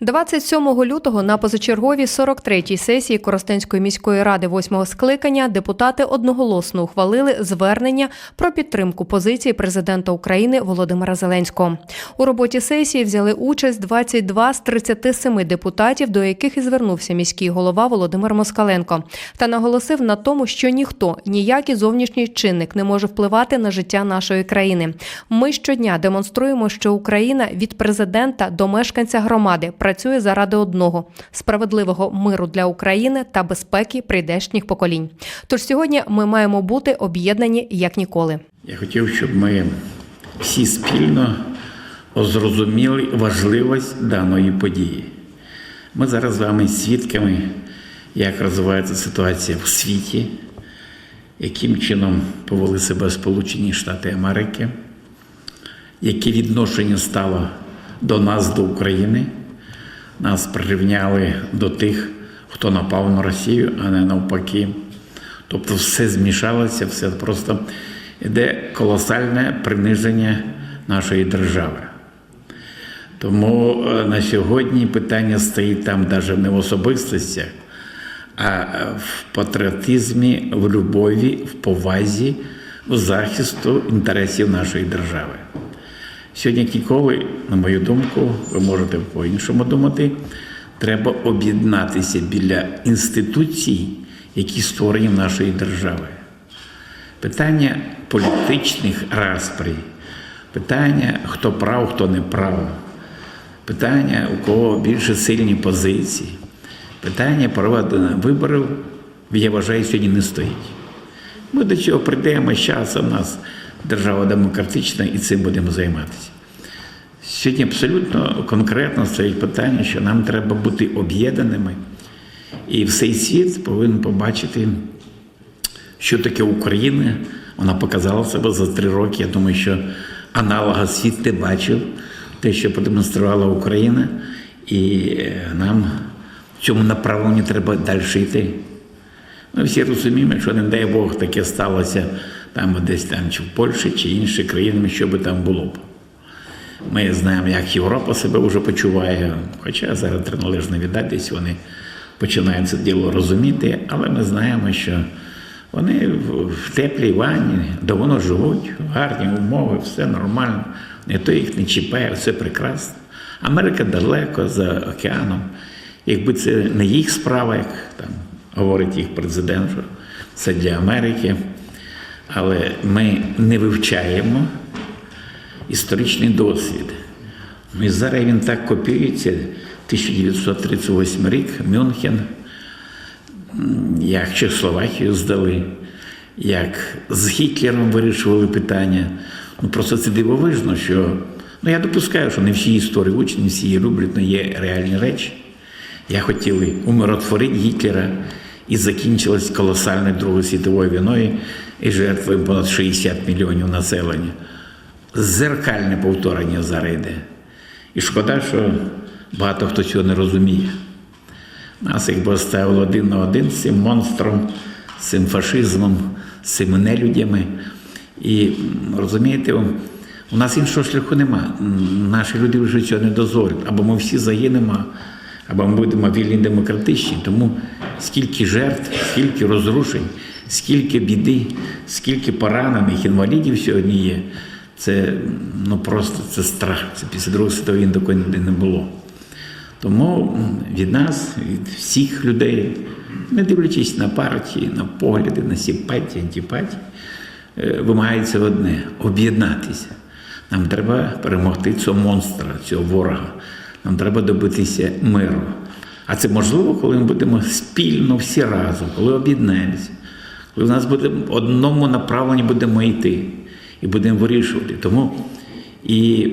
27 лютого на позачерговій 43-й сесії Коростенської міської ради 8-го скликання депутати одноголосно ухвалили звернення про підтримку позиції президента України Володимира Зеленського. У роботі сесії взяли участь 22 з 37 депутатів, до яких і звернувся міський голова Володимир Москаленко, та наголосив на тому, що ніхто, ніякий зовнішній чинник не може впливати на життя нашої країни. Ми щодня демонструємо, що Україна від президента до мешканця громади працює заради одного справедливого миру для України та безпеки прийдешніх поколінь. Тож сьогодні ми маємо бути об'єднані як ніколи. Я хотів, щоб ми всі спільно зрозуміли важливість даної події. Ми зараз з вами свідками, як розвивається ситуація в світі, яким чином повели себе Сполучені Штати Америки, яке відношення стало до нас, до України. Нас прирівняли до тих, хто напав на Росію, а не навпаки. Тобто все змішалося, все просто йде колосальне приниження нашої держави. Тому е, на сьогодні питання стоїть там навіть не в особистостях, а в патріотизмі, в любові, в повазі, в захисту інтересів нашої держави. Сьогодні ніколи, на мою думку, ви можете по-іншому думати, треба об'єднатися біля інституцій, які створені в нашої держави. Питання політичних распрій, питання, хто прав, хто не прав, питання, у кого більше сильні позиції, питання проведення виборів, я вважаю, сьогодні не стоїть. Ми до цього прийдемо з часом, нас держава демократична і цим будемо займатися. Сьогодні абсолютно конкретно стоїть питання, що нам треба бути об'єднаними, і всей світ повинен побачити, що таке Україна. Вона показала себе за три роки. Я думаю, що аналога світ не бачив те, що продемонструвала Україна, і е, нам в цьому направленні треба далі йти. Ми всі розуміємо, що не дай Бог таке сталося там десь там, чи в Польщі, чи інші країни, що би там було б. Ми знаємо, як Європа себе вже почуває, хоча зараз належно віддати, вони починають це діло розуміти, але ми знаємо, що вони в теплій ванні давно живуть, гарні умови, все нормально, ніхто їх не чіпає, все прекрасно. Америка далеко за океаном. Якби це не їх справа, як там говорить їх президент, що це для Америки. Але ми не вивчаємо історичний досвід. Ну і зараз він так копіюється, 1938 рік, Мюнхен, як Чехословакію здали, як з Гітлером вирішували питання. Ну просто це дивовижно, що ну я допускаю, що не всі історії учні, не всі її люблять, але є реальні речі. Я хотіли умиротворити Гітлера і закінчилась колосальною Другою світовою війною і жертвою понад 60 мільйонів населення. Зеркальне повторення зараз йде. І шкода, що багато хто цього не розуміє. Нас якби оставили один на один з цим монстром, з цим фашизмом, з цими нелюдями. І розумієте, у нас іншого шляху нема. Наші люди вже цього не дозволять. Або ми всі загинемо, або ми будемо вільні демократичні. Тому скільки жертв, скільки розрушень, скільки біди, скільки поранених інвалідів сьогодні є. Це ну просто це страх. Це після Другої світової такої не було. Тому від нас, від всіх людей, не дивлячись на партії, на погляди, на симпатії, антипатії, вимагається одне об'єднатися. Нам треба перемогти цього монстра, цього ворога. Нам треба добитися миру. А це можливо, коли ми будемо спільно всі разом, коли об'єднаємося, коли в нас буде в одному направленні будемо йти і будемо вирішувати. Тому і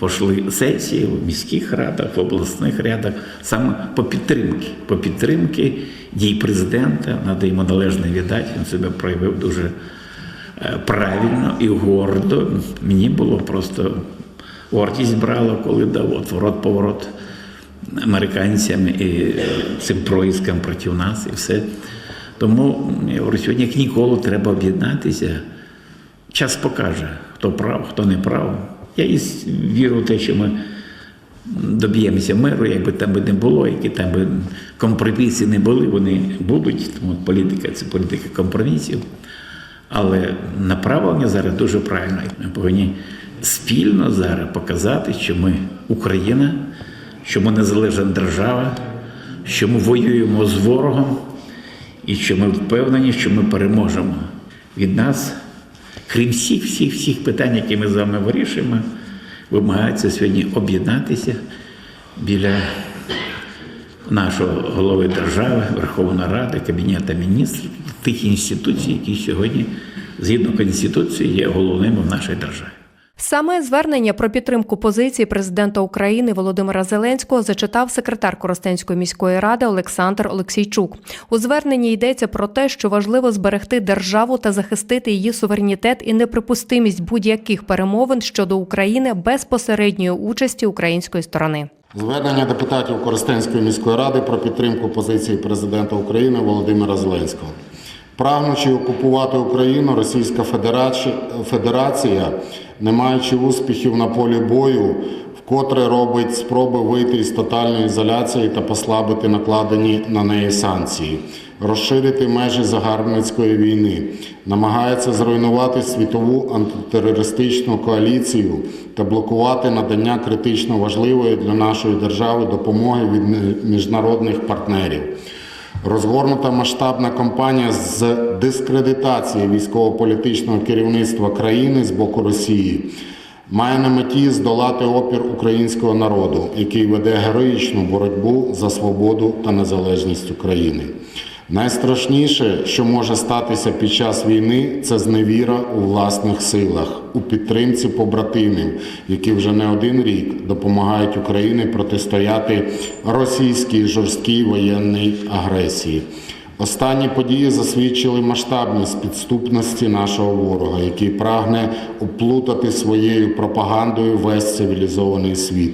пішли сесії в міських радах, в обласних радах саме по підтримки, по підтримки дій президента, треба йому належно віддати, він себе проявив дуже правильно і гордо. Мені було просто гордість брала, коли дав отворот поворот американцям і цим проїскам проти нас і все. Тому я говорю, сьогодні як ніколи треба об'єднатися. Час покаже, хто прав, хто не прав. Я і вірю в те, що ми доб'ємося миру, якби там би не було, які там би компроміси не були, вони будуть. Тому політика це політика компромісів. Але направлення зараз дуже правильне. Ми повинні спільно зараз показати, що ми Україна, що ми незалежна держава, що ми воюємо з ворогом і що ми впевнені, що ми переможемо. Від нас, крім всіх, всіх, всіх питань, які ми з вами вирішуємо, вимагається сьогодні об'єднатися біля нашого голови держави, Верховної Ради, Кабінету міністрів, тих інституцій, які сьогодні, згідно Конституції, є головними в нашій державі. Саме звернення про підтримку позиції президента України Володимира Зеленського зачитав секретар Коростенської міської ради Олександр Олексійчук. У зверненні йдеться про те, що важливо зберегти державу та захистити її суверенітет і неприпустимість будь-яких перемовин щодо України без посередньої участі української сторони. Звернення депутатів Коростенської міської ради про підтримку позиції президента України Володимира Зеленського. Прагнучи окупувати Україну, Російська Федерація, не маючи успіхів на полі бою, вкотре робить спроби вийти із тотальної ізоляції та послабити накладені на неї санкції, розширити межі загарбницької війни, намагається зруйнувати світову антитерористичну коаліцію та блокувати надання критично важливої для нашої держави допомоги від міжнародних партнерів. Розгорнута масштабна кампанія з дискредитації військово-політичного керівництва країни з боку Росії має на меті здолати опір українського народу, який веде героїчну боротьбу за свободу та незалежність України. Найстрашніше, що може статися під час війни, це зневіра у власних силах, у підтримці побратимів, які вже не один рік допомагають Україні протистояти російській жорсткій воєнній агресії. Останні події засвідчили масштабність підступності нашого ворога, який прагне оплутати своєю пропагандою весь цивілізований світ.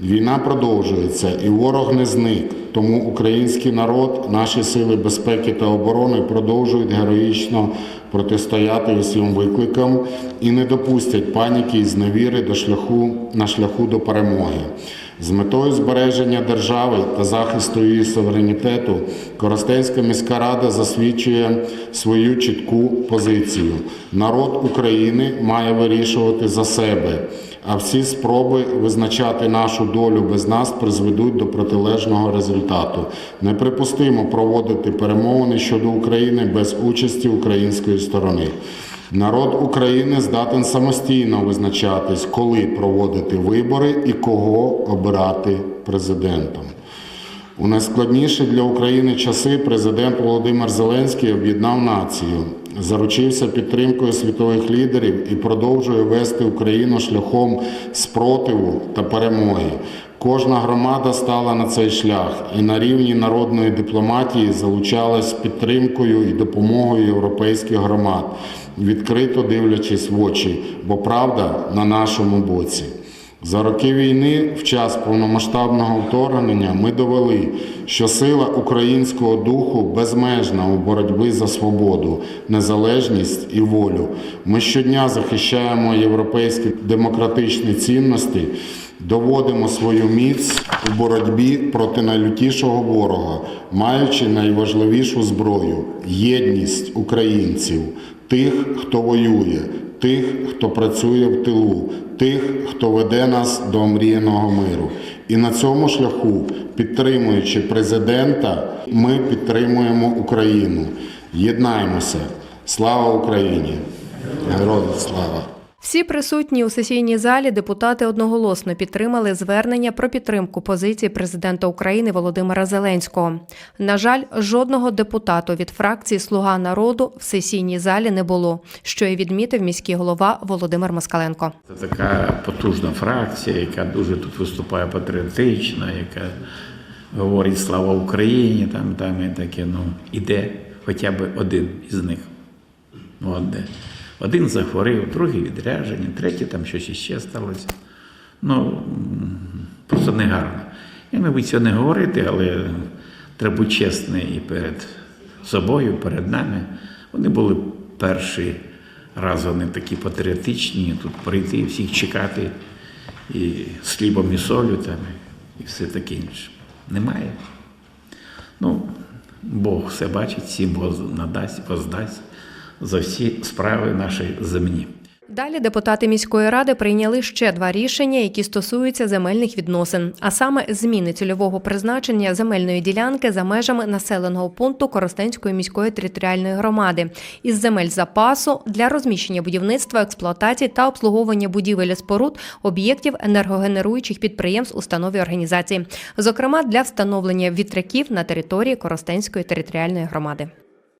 Війна продовжується, і ворог не зник. Тому український народ, наші сили безпеки та оборони продовжують героїчно протистояти усім викликам і не допустять паніки і зневіри до шляху на шляху до перемоги. З метою збереження держави та захисту її суверенітету Коростенська міська рада засвідчує свою чітку позицію. Народ України має вирішувати за себе, а всі спроби визначати нашу долю без нас призведуть до протилежного результату. Неприпустимо проводити перемовини щодо України без участі української сторони. Народ України здатен самостійно визначатись, коли проводити вибори і кого обирати президентом. У найскладніші для України часи президент Володимир Зеленський об'єднав націю, заручився підтримкою світових лідерів і продовжує вести Україну шляхом спротиву та перемоги. Кожна громада стала на цей шлях і на рівні народної дипломатії залучалась підтримкою і допомогою європейських громад, відкрито дивлячись в очі, бо правда на нашому боці. За роки війни, в час повномасштабного вторгнення, ми довели, що сила українського духу безмежна у боротьбі за свободу, незалежність і волю. Ми щодня захищаємо європейські демократичні цінності, доводимо свою міць у боротьбі проти найлютішого ворога, маючи найважливішу зброю єдність українців, тих, хто воює, тих, хто працює в тилу, тих, хто веде нас до омріяного миру. І на цьому шляху, підтримуючи президента, ми підтримуємо Україну. Єднаємося. Слава Україні! Героям слава! Всі присутні у сесійній залі депутати одноголосно підтримали звернення про підтримку позиції президента України Володимира Зеленського. На жаль, жодного депутату від фракції Слуга народу в сесійній залі не було, що і відмітив міський голова Володимир Москаленко. Це така потужна фракція, яка дуже тут виступає патріотично, яка говорить слава Україні, там, там і таке. Ну, іде хоча б один із них. Ну, от де. Один захворів, другий відрядження, третій там щось іще сталося. Ну, просто негарно. Я, мабуть, цього не говорити, але треба бути чесним і перед собою, перед нами. Вони були перший раз, вони такі патріотичні, тут прийти, всіх чекати. і з хлібом і солю там, і все таке інше. Немає. Ну, Бог все бачить, всім надасть, воздасть за всі справи наші земні. Далі депутати міської ради прийняли ще два рішення, які стосуються земельних відносин, а саме зміни цільового призначення земельної ділянки за межами населеного пункту Коростенської міської територіальної громади із земель запасу для розміщення будівництва, експлуатації та обслуговування будівель споруд об'єктів енергогенеруючих підприємств, установ і організацій, зокрема для встановлення вітряків на території Коростенської територіальної громади.